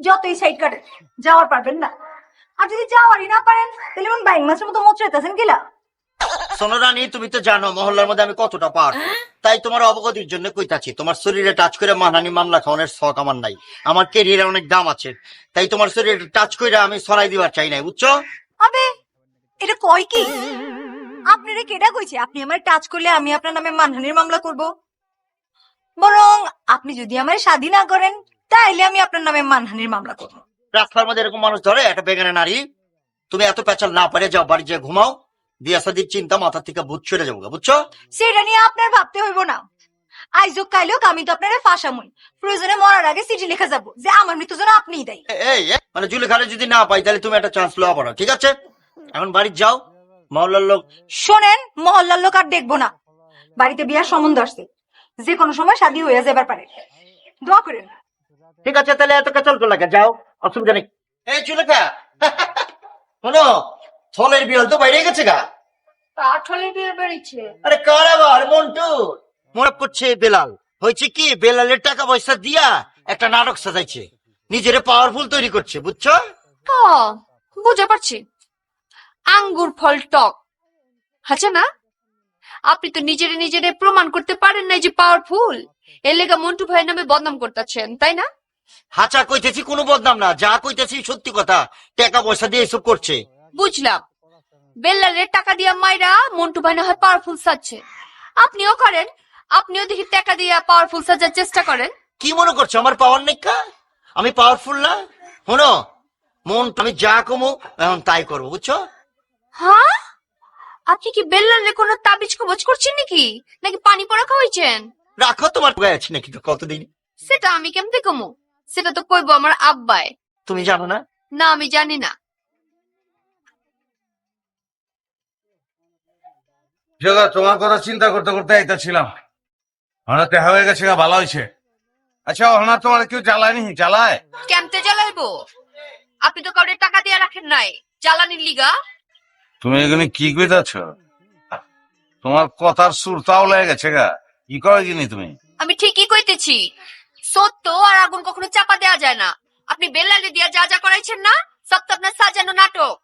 যতই সাইড কাটেন যাওয়ার পারবেন না। আর যদি যাওয়ারই না পারেন তাহলে এমন বাইং মাছের মতো মোচড়াইতেছেন কিলা সোনারানি তুমি তো জানো মহল্লার মধ্যে আমি কতটা পার। তাই তোমার অবগতির জন্য কইতাছি তোমার শরীরে টাচ করে মানহানি মামলা খাওয়ানোর শখ আমার নাই। আমার কেরিয়ারে অনেক দাম আছে। তাই তোমার শরীরে টাচ করে আমি সরাই দিবার চাই নাই বুঝছ? আবে এটা কয় কি? আপনি রে কেডা কইছে? আপনি আমার টাচ করলে আমি আপনার নামে মানহানির মামলা করব। বরং আপনি যদি আমার স্বাধীন না করেন তাইলে আমি আপনার নামে মানহানির মামলা করব। রাস্তার মধ্যে এরকম মানুষ ধরে একটা বেগানে নারী। তুমি এত পেঁচাল না পারে যাও বাড়ি যেয়ে ঘুমাও। বিয়া শাদির চিন্তা মাথা থেকে ভূত ছেড়ে যাব বুঝছ? সেটা নিয়ে আপনার ভাবতে হইব না। আমি তো আপনারে ফাঁসামুই। প্রয়োজনে মরার আগে চিঠি লেখা যাব যে আমার মৃত্যু যেন আপনিই দেয়। এই এ, মানে জুলি খালে যদি না পাই তাহলে তুমি একটা চান্স লওয়া পারো ঠিক আছে? এখন বাড়ি যাও মহল্লার লোক শোনেন মহল্লার লোক আর দেখব না। বাড়িতে বিয়ার সম্বন্ধ আসছে। যে কোনো সময় শাদী হয়ে যাবার পারে। দোয়া করেন। ঠিক আছে তাহলে এত কাচাল করলে কে? যাও অসুবিধা নেই। এই চুলেখা শোনো থলের বিয়ল তো বাইরে গেছে গা। কাঠলে বিয়ে বেরিয়েছে। আরে কার আবার মন্টু? মনে করছে বেলাল। হয়েছে কি বেলালের টাকা পয়সা দিয়া একটা নাটক সাজাইছে। নিজেরে পাওয়ারফুল তৈরি করছে বুঝছ? ও বুঝতে পারছি। আঙ্গুর ফল টক। আচ্ছা না? আপনি তো নিজেরে নিজেরে প্রমাণ করতে পারেন না যে পাওয়ারফুল এর লেগা মন্টু ভাইয়ের নামে বদনাম করতেছেন তাই না? হাচা কইতেছি কোনো বদনাম না যা কইতেছি সত্যি কথা। টাকা পয়সা দিয়ে এসব করছে। বুঝলাম। বেল্লালের টাকা দিয়া মাইরা মন্টু ভাই না হয় পাওয়ারফুল সাজছে। আপনিও করেন আপনিও দেখি টাকা দিয়া পাওয়ারফুল সাজার চেষ্টা করেন। কি মনে করছ আমার পাওয়ার নেই কা? আমি পাওয়ারফুল না? শোনো মন আমি যা কমো এখন তাই করব বুঝছ? হ্যাঁ? আপনি কি বেল্লালের কোনো তাবিজ কবজ করছেন নাকি? নাকি পানি পড়া খাওয়াইছেন রাখো তোমার গায়ে আছে নাকি কতদিন? সেটা আমি কেমতে কমু? সেটা তো কইবো আমার আব্বাই। তুমি জানো না? না আমি জানি না। জগা তোমার কথা চিন্তা করতে করতে আইতাছিলাম। হঠাৎ দেখা হয়ে গেছে গা, ভালো হয়েছে আচ্ছা হঠাৎ তোমার কেউ জ্বালায়নি? জ্বালায়? কেমতে জ্বালাইবো? আপনি তো কাউরে টাকা দিয়ে রাখেন নাই। জ্বালানির লিগা। তুমি এখানে কি কইতাছ? তোমার কথার সুর তাও লেগে গেছে গা। কি করে কিনি তুমি? আমি ঠিকই কইতেছি। সত্য আর আগুন কখনো চাপা দেওয়া যায় না। আপনি বেল্লালে দিয়া যা যা করাইছেন না সব তো আপনার সাজানো নাটক।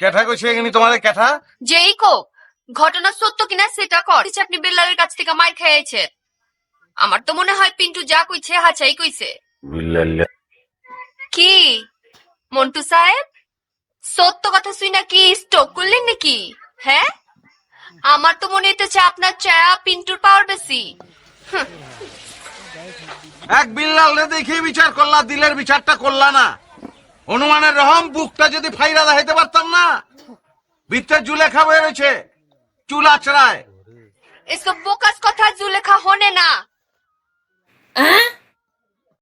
কেঠা কইছে এখানে তোমার কেঠা যেই কোক ঘটনা সত্য কিনা সেটা কর। আপনি বেল্লালের কাছ থেকে মার খেয়েছে আমার তো মনে হয় পিন্টু যা কইছে হাচাই কইছে। কি? মন্টু সাহেব? সত্য কথা শুই নাকি স্টক করলেন নাকি? হ্যাঁ? আমার তো মনে হইতেছে আপনার চায়া পিন্টুর পাওয়ার বেশি। এক বিল্লাল দেখে বিচার করলা দিলের বিচারটা করলা না। অনুমানের রহম বুকটা যদি ফাইরা দেখাইতে পারতাম না। ভিতরে জুলেখা খাবে রয়েছে চুল আচড়ায় এসব বোকাস কথা জুলেখা হনে না।